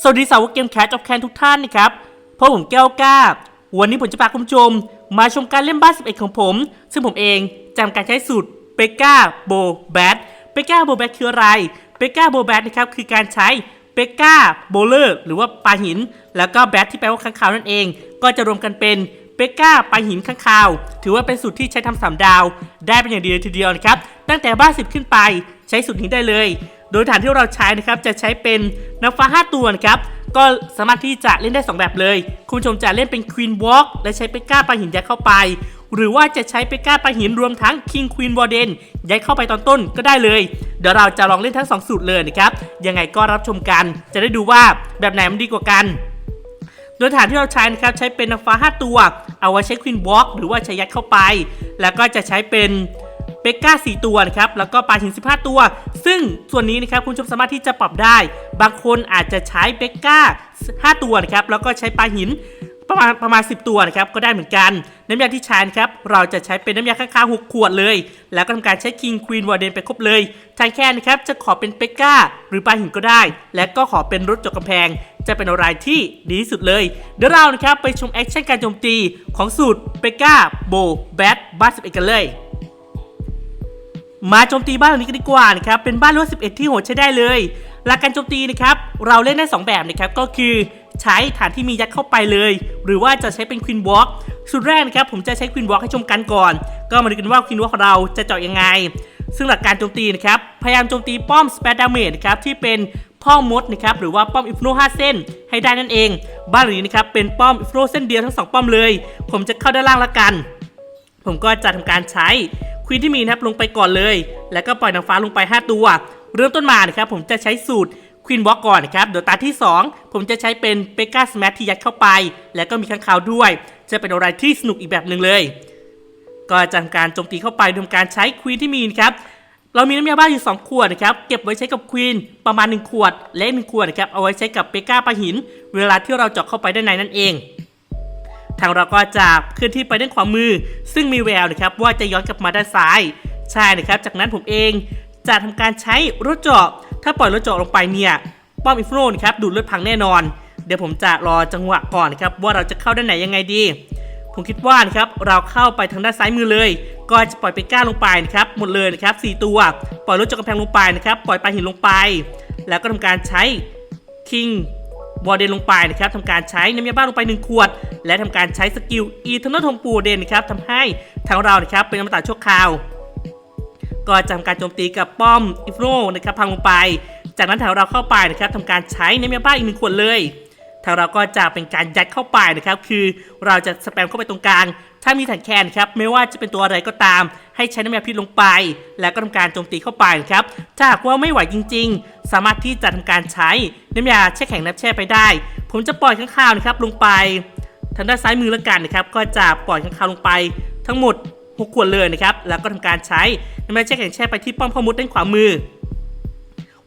สวัสดีสาวกเกมแคทออฟแคนทุกท่านนะครับพบผมแก้วกล้า วันนี้ผมจะพาคุณผู้ชม มาชมการเล่นบ้าน 11 ของผม ซึ่งผมเองจำการใช้สูตรเปก้าโบแบทเปก้าโบแบทคืออะไรเปก้าโบแบทนะครับคือการใช้เปก้าโบเลอร์หรือว่าปลาหิน แล้วก็แบทที่แปลว่าค้างคาวนั่นเอง ก็จะรวมกันเป็นเปก้าปลาหินค้างคาว ถือว่าเป็นสูตรที่ใช้ทำสามดาว ได้เป็นอย่างดีเลยทีเดียวนะครับตั้งแต่บ้าน10 ขึ้นไปใช้สูตรนี้ได้เลยโดยฐานที่เราใช้นะครับจะใช้เป็นนักฟ้า 5 ตัวนะครับก็สามารถที่จะเล่นได้ 2 แบบเลย คุณผู้ชมจะเล่นเป็น Queen Walk และใช้เปก้าปลาหินยัดเข้าไป หรือว่าจะใช้เปก้าปลาหินรวมทั้ง King Queen Warden ยัดเข้าไปตอนต้นก็ได้เลย เดี๋ยวเราจะลองเล่นทั้ง 2 สูตรเลยนะครับ ยังไงก็รับชมกันจะได้ดูว่าแบบไหนมันดีกว่ากัน โดยฐานที่เราใช้นะครับใช้เป็นนางฟ้า 5 ตัว เอาไว้ใช้ควินบล็อกหรือว่าใช้ยัดเข้าไป แล้วก็จะใช้เป็น เปกก้า4ตัวนะครับแล้วก็ปลาหิน 15 ตัว ซึ่งส่วนนี้นะครับคุณผู้ชมสามารถที่จะปรับได้ บางคนอาจจะใช้เปกก้า 5 ตัวนะครับแล้วก็ใช้ปลาหินประมาณประมาณ 10 ตัวนะครับก็ได้เหมือนกัน น้ำยาที่ใช้นะครับเราจะใช้เป็นน้ำยาข้างๆ6ขวดเลย แล้วก็ทำการใช้ King Queen Warden ไปครบเลยทางแค่นะครับจะขอเป็นเปกก้า หรือปลาหินก็ได้ และก็ขอเป็นรถจกกำแพง จะเป็นอะไรที่ดีที่สุดเลย เดี๋ยวเรานะครับไปชมแอคชั่นการโจมตีของสูตรเปกก้าโบแบทบ้าน11กันเลย มาโจมตีบ้านหลังนี้กันดีกว่านะครับ เป็นบ้านรั้ว11 ที่โหดใช้ได้เลย หลักการโจมตีนะครับ เราเล่นได้ 2 แบบนะครับ ก็คือใช้ฐานที่มียัดเข้าไปเลย หรือว่าจะใช้เป็นควินวอล์กสุดแรกนะครับผมจะใช้ควินวอล์กให้ชมกันก่อน ก็มาดูกันว่าควินวอล์กของเราจะเจาะยังไง ซึ่งหลักการโจมตีนะครับ พยายามโจมตีป้อมสเปดดาเมจนะครับที่เป็นพ่อมดนะครับหรือว่าป้อมอิฟโน5เส้นให้ได้นั่นเอง บ้านหลังนี้นะครับเป็นป้อมอิฟโนเส้นเดียวทั้งสองป้อมเลย ผมจะเข้าด้านล่างละกัน ผมก็จะทำการใช้ ควีนที่มีนะครับลงไปก่อนเลย แล้วก็ปล่อยนางฟ้าลงไป 5 ตัว เริ่มต้นมานะครับผมจะใช้สูตรควีนบล็อกก่อนนะครับ เดี๋ยวตาที่ 2 ผมจะใช้เป็นเปกาสแมทที่ยัดเข้าไป แล้วก็มีข้างคาวด้วย จะเป็นอะไรที่สนุกอีกแบบหนึ่งเลย ก็จะทำการโจมตีเข้าไปโดยการใช้ควีนที่มีนะครับเรามีน้ำยาบ้าอยู่ 2 ขวดนะครับเก็บไว้ใช้กับควีนประมาณ 1 ขวด และ 1 ขวดนะครับเอาไว้ใช้กับเปกาปลาหิน เวลาที่เราเจาะเข้าไปด้านในนั่นเอง ทางเราก็จะเคลื่อนที่ไปด้านขวามือ ซึ่งมีแววนะครับว่าจะย้อนกลับมาด้านซ้าย ใช่นะครับ จากนั้นผมเองจะทำการใช้รถเจาะ ถ้าปล่อยรถเจาะลงไปเนี่ยป้อมอิฟโรนะครับดูดเลือดพังแน่นอน เดี๋ยวผมจะรอจังหวะก่อนนะครับว่าเราจะเข้าด้านไหนยังไงดี ผมคิดว่านะครับเราเข้าไปทางด้านซ้ายมือเลย ก็จะปล่อยเปก้าลงไปนะครับหมดเลยนะครับ4ตัว ปล่อยรถจกกำแพงลงไปนะครับปล่อยปลาหินลงไป แล้วก็ทำการใช้คิง บอลเดนลงไปนะครับทำการใช้น้ำยาบ้าลงไป 1 ขวด และทำการใช้สกิลอีเทอร์นอลทงปูเดนนะครับทำให้ทางเรานะครับเป็นอมตะชั่วคราว ก็จะทำการโจมตีกับป้อมอิฟโรนะครับพังลงไป จากนั้นทางเราเข้าไปนะครับทำการใช้น้ำยาบ้าอีกหนึ่งขวดเลยทางเราก็จะเป็นการยัดเข้าไปนะครับ คือเราจะสแปมเข้าไปตรงกลาง ถ้ามีถังแคนครับไม่ว่าจะเป็นตัวอะไรก็ตาม ให้ใช้น้ำยาพิษลงไป แล้วก็ทำการโจมตีเข้าไปครับถ้าหากว่าไม่ไหวจริง ๆ สามารถที่จะทำการใช้น้ำยาแช่แข็งน้ำแช่ไปได้ ผมจะปล่อยข้างข่าวนะครับลงไป ทางด้านซ้ายมือแล้วกันนะครับก็จะปล่อยข้างข่าวลงไป ทั้งหมด6ขวดเลยนะครับแล้วก็ทำการใช้น้ำยาแช่แข็งแช่ไปที่ป้อมพ่อมดด้านขวามือ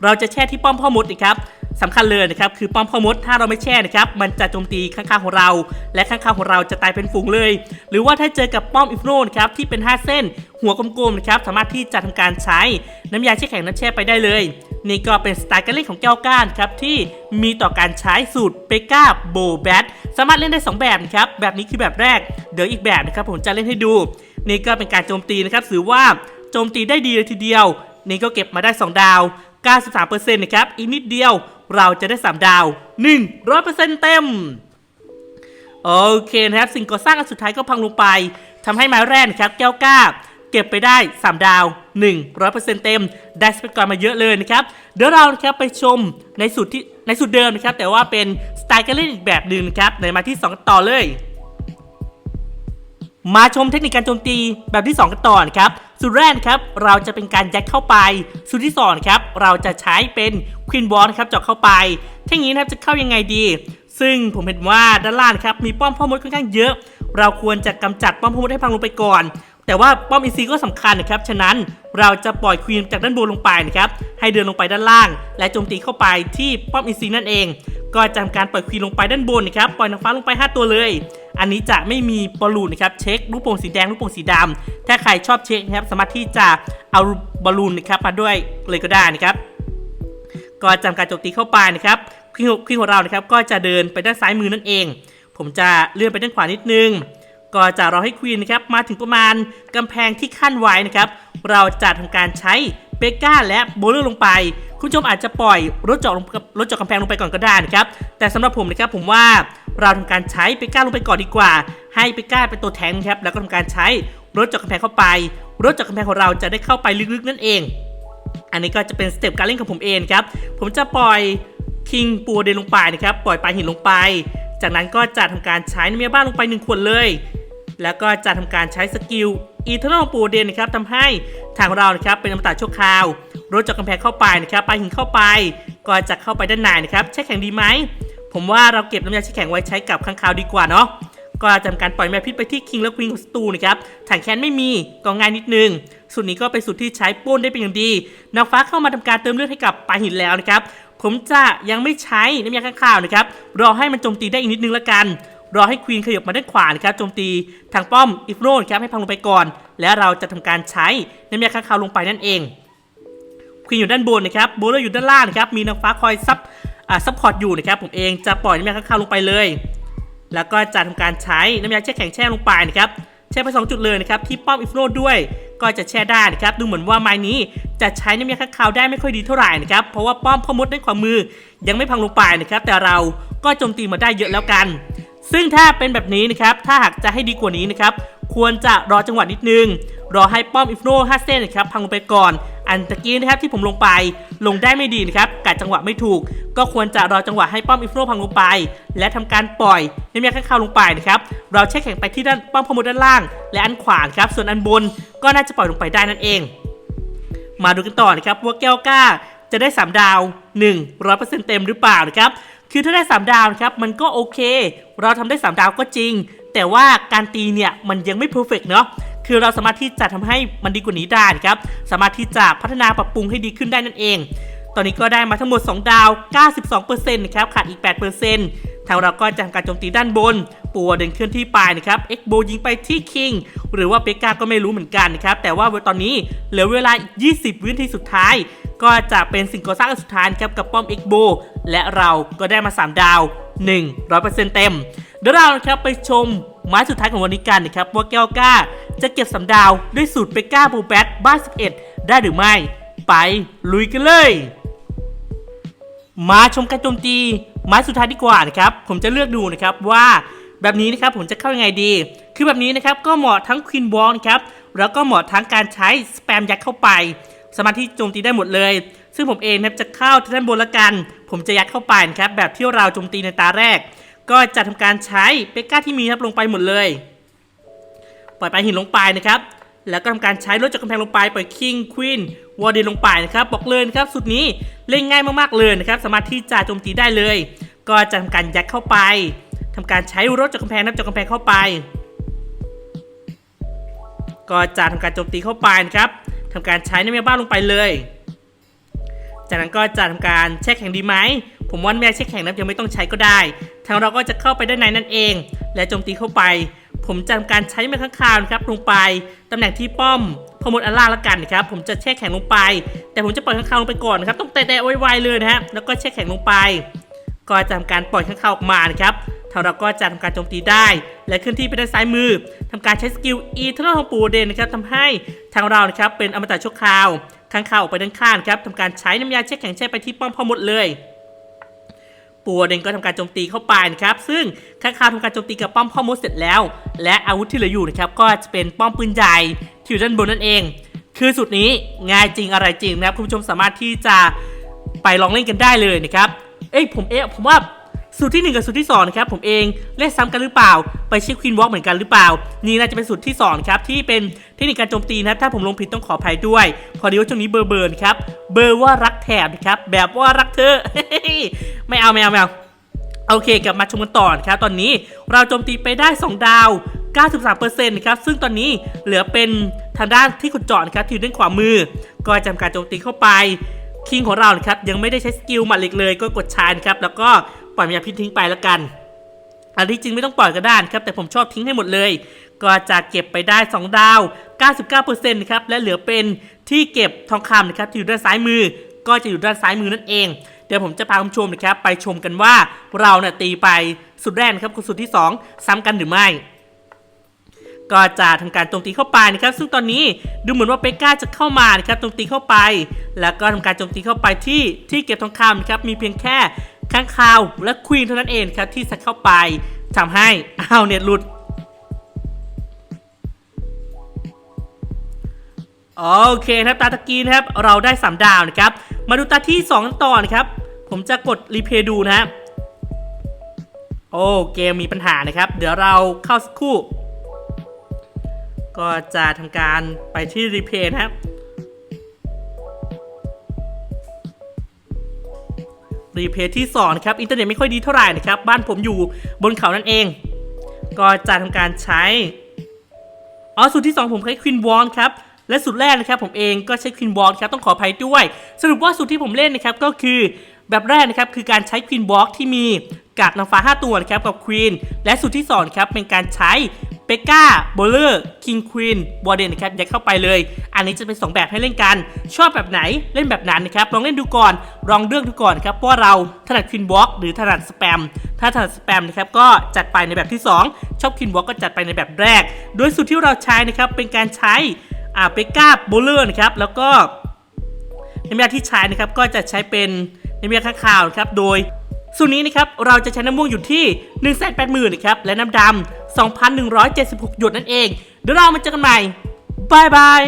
เราจะแช่ที่ป้อมพ่อมดนะครับ สำคัญเลยนะครับคือป้อมพ่อมดถ้าเราไม่แช่นะครับมันจะโจมตีข้างๆของเรา และข้างๆของเราจะตายเป็นฝูงเลย หรือว่าถ้าเจอกับป้อมอิฟโนนะครับที่เป็น 5 เส้น หัวกลมๆนะครับสามารถที่จะทำการใช้น้ำยาแช่แข็งน้ำแช่ไปได้เลย นี่ก็เป็นสไตล์การเล่นของแก้วก้านครับที่มีต่อการใช้สูตรเปกาโบแบทสามารถเล่นได้ 2 แบบนะครับแบบนี้คือแบบแรก เดี๋ยวอีกแบบนะครับผมจะเล่นให้ดู นี่ก็เป็นการโจมตีนะครับถือว่าโจมตีได้ดีเลยทีเดียวนี่ก็เก็บมาได้ 2 ดาว93%นะครับ อีกนิดเดียวเราจะได้ 3 ดาว 100%เต็ม โอเคนะครับ สิ่งก่อสร้างอันสุดท้ายก็พังลงไปทำให้ไม้แรกนะครับ แก้วกล้าเก็บไปได้ 3 ดาว 100%เต็ม ได้สเปกกรมาเยอะเลยนะครับ เดี๋ยวเรานะครับไปชมในสูตรที่ในสูตรเดิมนะครับ แต่ว่าเป็นสไตล์การเล่นอีกแบบหนึ่งนะครับในมาที่ 2 ต่อเลย มาชมเทคนิคการโจมตีแบบที่ 2 กันต่อนะครับ สูตรแรกนครับเราจะเป็นการยัดเข้าไป สูตรที่สองครับเราจะใช้เป็นควินบอลครับเจาะเข้าไปทั้งนี้นะครับจะเข้ายังไงดี ซึ่งผมเห็นว่าด้านล่างครับมีป้อมพ่อมดค่อนข้างเยอะ เราควรจะกำจัดป้อมพ่อมดให้พังลงไปก่อน แต่ว่าป้อมอีซีก็สำคัญนะครับ ฉะนั้นเราจะปล่อยควีนจากด้านบนลงไปนะครับ ให้เดินลงไปด้านล่าง และโจมตีเข้าไปที่ป้อมอีซีนั่นเอง ก็จะทำการปล่อยควีนลงไปด้านบนนะครับ ปล่อยนางฟ้าลงไป 5 ตัวเลย อันนี้จะไม่มีบอลลูนนะครับ เช็คลูกโป่งสีแดงลูกโป่งสีดำถ้าใครชอบเช็คนะครับ สามารถที่จะเอาบอลลูนนะครับมาด้วยเลยก็ได้นะครับ ก็จำการโจมตีเข้าไปนะครับควีนควีนของเรานะครับ ก็จะเดินไปด้านซ้ายมือนั่นเอง ผมจะเลื่อนไปด้านขวานิดนึง ก็จะรอให้ควีนนะครับมาถึงประมาณกำแพงที่ขั้นไว้นะครับเราจะทำการใช้เบก้าและโบเลอร์ลงไป คุณผู้ชมอาจจะปล่อยรถเจาะลงรถเจาะกำแพงลงไปก่อนก็ได้นะครับแต่สำหรับผมนะครับผมว่าเราทำการใช้เบก้าลงไปก่อนดีกว่า ให้เบก้าเป็นตัวแทงครับแล้วก็ทำการใช้รถเจาะกำแพงเข้าไป รถเจาะกำแพงของเราจะได้เข้าไปลึกๆนั่นเอง อันนี้ก็จะเป็นสเต็ปการเล่นของผมเองครับผมจะปล่อยคิงปูเดนลงไปนะครับปล่อยปลาหินลงไป จากนั้นก็จะทำการใช้เมียบ้านลงไป1ขวดเลย แล้วก็จะทำการใช้สกิลอีเทอร์นอลปูเดนนะครับทำให้ทางเรานะครับเป็นอมตะชั่วคราวรถจากกำแพงเข้าไปนะครับปลาหินเข้าไป ก็จะเข้าไปด้านในนะครับใช้แข็งดีไหมผมว่าเราเก็บน้ำยาใช้แข็งไว้ใช้กับข้างคาวดีกว่าเนาะก็จะทำการปล่อยแมวพิษไปที่คิงและควีนของสตูนะครับถังแคนไม่มีก็ง่ายนิดนึงสูตรนี้ก็เป็นสูตรที่ใช้ป้นได้เป็นอย่างดีนางฟ้าเข้ามาทำการเติมเลือดให้กับปลาหินแล้วนะครับผมจะยังไม่ใช้น้ำยาข้างคาวนะครับรอให้มันโจมตีได้อีกนิดนึงละกัน รอให้ควีนขยับมาด้านขวานะครับโจมตีทางป้อมอิฟโรนครับให้พังลงไปก่อน และเราจะทำการใช้น้ำยาข้างคาวลงไปนั่นเองควีนอยู่ด้านบนนะครับโบเลอร์อยู่ด้านล่างนะครับมีนางฟ้าคอยซับซับพอร์ตอยู่นะครับผมเองจะปล่อยน้ำยาข้างคาวลงไปเลย แล้วก็จะทำการใช้น้ำยาแช่แข็งแช่ลงไปนะครับแช่ไปสองจุดเลยนะครับที่ป้อมอิฟโนด้วยก็จะแช่ได้นะครับดูเหมือนว่าไม้นี้จะใช้น้ำยาข้างคาวได้ไม่ค่อยดีเท่าไหร่นะครับเพราะว่าป้อมพ่อมดด้านขวามือยังไม่พังลงไปนะครับแต่เราก็โจมตีมาได้เยอะแล้วกัน ซึ่งถ้าเป็นแบบนี้นะครับ ถ้าหากจะให้ดีกว่านี้นะครับ ควรจะรอจังหวะนิดนึง รอให้ป้อมอิฟโน5เส้นนะครับพังลงไปก่อน อันตะกี้นะครับที่ผมลงไป ลงได้ไม่ดีนะครับกัดจังหวะไม่ถูก ก็ควรจะรอจังหวะให้ป้อมอิฟโนพังลงไป และทำการปล่อยใน้ำยข้างคาวลงไปนะครับ เราแช่แข็งไปที่ด้านป้อมพมุดด้านล่าง และอันขวาครับ ส่วนอันบนก็น่าจะปล่อยลงไปได้นั่นเอง มาดูกันต่อนะครับว่าแก้วก้าจะได้ 3 ดาว1 100%เต็มหรือเปล่านะครับ คือถ้าได้ 3 ดาวนะครับมันก็โอเค เราทำได้ 3 ดาวก็จริง แต่ว่าการตีเนี่ยมันยังไม่เพอร์เฟกเนาะคือเราสามารถที่จะทำให้มันดีกว่านี้ได้ครับสามารถที่จะพัฒนาปรับปรุงให้ดีขึ้นได้นั่นเอง ตอนนี้ก็ได้มาทั้งหมด 2 ดาว 92%นะครับขาดอีก 8%ทางเราก็จะทำการโจมตีด้านบน ปัวเดินเคลื่อนที่ไปนะครับ เอ็กโบยิงไปที่คิง หรือว่าเปกาก็ไม่รู้เหมือนกันนะครับ แต่ว่าตอนนี้เหลือเวลาอีก 20 วินาทีสุดท้าย ก็จะเป็นสิ่งก่อสร้างสุดท้ายครับกับป้อมเอ็กโบและเราก็ได้มา 3 ดาว 100%เต็ม เดี๋ยวเรานะครับไปชมไม้สุดท้ายของวันนี้กันนะครับว่าแก้วก้า จะเก็บสำดาวด้วยสูตรเปก้าบูแบทบ้าน11 ได้หรือไม่ ไปลุยกันเลย มาชมการโจมตีไม้สุดท้ายดีกว่านะครับ ผมจะเลือกดูนะครับว่าแบบนี้นะครับผมจะเข้ายังไงดี คือแบบนี้นะครับก็เหมาะทั้งควีนบอลนะครับแล้วก็เหมาะทั้งการใช้สแปมยัดเข้าไปสามารถที่โจมตีได้หมดเลย ซึ่งผมเองนะครับจะเข้าที่ด้านบนละกัน ผมจะยัดเข้าไปนะครับแบบที่เราโจมตีในตาแรก ก็จะทำการใช้เปก้าที่มีครับลงไปหมดเลย ปล่อยไปหินลงไปนะครับ แล้วก็ทำการใช้รถจากกำแพงลงไปปล่อยคิงควีนวอร์เดนลงไปนะครับบอกเลยนะครับสุดนี้เล่นง่ายมากๆเลยนะครับสามารถที่จะโจมตีได้เลย ก็จะทำการยัดเข้าไปทำการใช้รถจากกำแพงนับจากกำแพงเข้าไป ก็จะทำการโจมตีเข้าไปนะครับทำการใช้ในแม่บ้านลงไปเลย จากนั้นก็จะทำการแช่แข็งดีไหมผมว่าแม่แช่แข็งนั้นยังไม่ต้องใช้ก็ได้ ทางเราก็จะเข้าไปด้านในนั่นเอง และโจมตีเข้าไป ผมจะทำการใช้แม่ข้างคาวนะครับลงไปตำแหน่งที่ป้อมพอมดอัลล่าละกันนะครับผมจะแช่แข็งลงไป แต่ผมจะปล่อยข้างคาวลงไปก่อนนะครับต้องแตะๆไวๆเลยนะฮะแล้วก็แช่แข็งลงไป ก็จะทำการปล่อยข้างคาวออกมานะครับทางเราก็จะทำการโจมตีได้ และเคลื่อนที่ไปด้านซ้ายมือทำการใช้สกิลอีเทอร์นอลของปูเดนนะครับทำให้ทางเรานะครับเป็นอมตะชั่วคราวข้างคาวออกไปด้านข้างครับทำการใช้น้ำยาแช่แข็งแช่ไปที่ป้อมพอหมดเลย ปัวเดนก็ทำการโจมตีเข้าไปนะครับ ซึ่งข้างคาวทำการโจมตีกับป้อมพ่อมดเสร็จแล้ว และอาวุธที่เหลืออยู่นะครับก็จะเป็นป้อมปืนใหญ่ที่อยู่ด้านบนนั่นเอง คือสุดนี้ง่ายจริงอะไรจริงนะครับคุณผู้ชมสามารถที่จะไปลองเล่นกันได้เลยนะครับ เอ้ยผมเอ๊ะผมว่าสูตรที่ 1 กับสูตรที่2นะครับผมเองเล่นซ้ำกันหรือเปล่า ไปเช็คควีนวอล์กเหมือนกันหรือเปล่า นี่น่าจะเป็นสูตรที่2ครับที่เป็นเทคนิคการโจมตีนะครับถ้าผมลงผิดต้องขออภัยด้วย พอดีว่าช่วงนี้เบอร์เบิร์นครับเบอร์ว่ารักแถบครับแบบว่ารักเธอ ไม่เอาไม่เอาไม่เอาโอเคกลับมาชมกันต่อครับตอนนี้เราโจมตีไปได้ 2 ดาว 93%นะครับซึ่งตอนนี้เหลือเป็นทางด้านที่ขุดเจาะนะครับที่อยู่ด้านขวามือ ก็จำการโจมตีเข้าไปคิงของเราครับยังไม่ได้ใช้สกิลหมัดเหล็กเลยก็กดชานะครับแล้วก็ปล่อยมียาพิษทิ้งไปแล้วกัน อันที่จริงไม่ต้องปล่อยก็ได้นครับแต่ผมชอบทิ้งให้หมดเลย ก็จะเก็บไปได้ 2 ดาว 99%นะครับและเหลือเป็นที่เก็บทองคำนะครับที่อยู่ด้านซ้ายมือ ก็จะอยู่ด้านซ้ายมือนั่นเอง เดี๋ยวผมจะพาคุณผู้ชมนะครับไปชมกันว่าเราเนี่ยตีไปสุดแรกนะครับกับสุดที่ 2 ซ้ำกันหรือไม่ ก็จะทำการโจมตีเข้าไปนะครับ ซึ่งตอนนี้ดูเหมือนว่าเปก้าจะเข้ามานะครับโจมตีเข้าไป แล้วก็ทำการโจมตีเข้าไปที่ที่เก็บทองคำนะครับมีเพียงแค่ข้างคาวและควีนเท่านั้นเองครับที่สัดเข้าไปทำให้อ้าวเน็ตหลุด โอเคนะครับตาตะกี้นะครับเราได้ 3 ดาวนะครับ มาดูตาที่ 2 ต่อนะครับ ผมจะกดรีเพย์ดูนะครับโอ้เกมมีปัญหานะครับ เดี๋ยวเราเข้าสักครู่ ก็จะทำการไปที่รีเพย์นะครับรีเพย์ที่2นะครับอินเทอร์เน็ตไม่ค่อยดีเท่าไหร่นะครับ บ้านผมอยู่บนเขานั่นเอง ก็จะทำการใช้อ๋อสูตรที่ 2 ผมใช้ควินวอนครับ และสูตรแรกนะครับผมเองก็ใช้ควินวอนครับต้องขออภัยด้วย สรุปว่าสูตรที่ผมเล่นนะครับก็คือแบบแรกนะครับคือการใช้ควินวอล์กที่มีกากนางฟ้า 5 ตัวนะครับกับควีนและสูตรที่2ครับเป็นการใช้เปก้าโบลเลอร์คิงควีนวอเดนนะครับยัดเข้าไปเลย อันนี้จะเป็น 2 แบบให้เล่นกัน ชอบแบบไหนเล่นแบบนั้นนะครับลองเล่นดูก่อนลองเลือกดูก่อนครับว่าเราถนัดควินวอล์กหรือถนัดสแปมถ้าถนัดสแปมนะครับก็จัดไปในแบบที่ 2 ชอบควินวอล์กก็จัดไปในแบบแรก โดยสูตรที่เราใช้นะครับเป็นการใช้ อ่าเปก้าโบเลอร์นะครับ แล้วก็น้ำยาที่ใช้นะครับก็จะใช้เป็นน้ำยาข้างข่าวครับโดยสูตรนี้นะครับเราจะใช้น้ำม่วงอยู่ที่ 1 8 0 0 0 0นะครับและน้ำดำ2,176 หยดนั่นเอง เดี๋ยวเรามาเจอกันใหม่บายบาย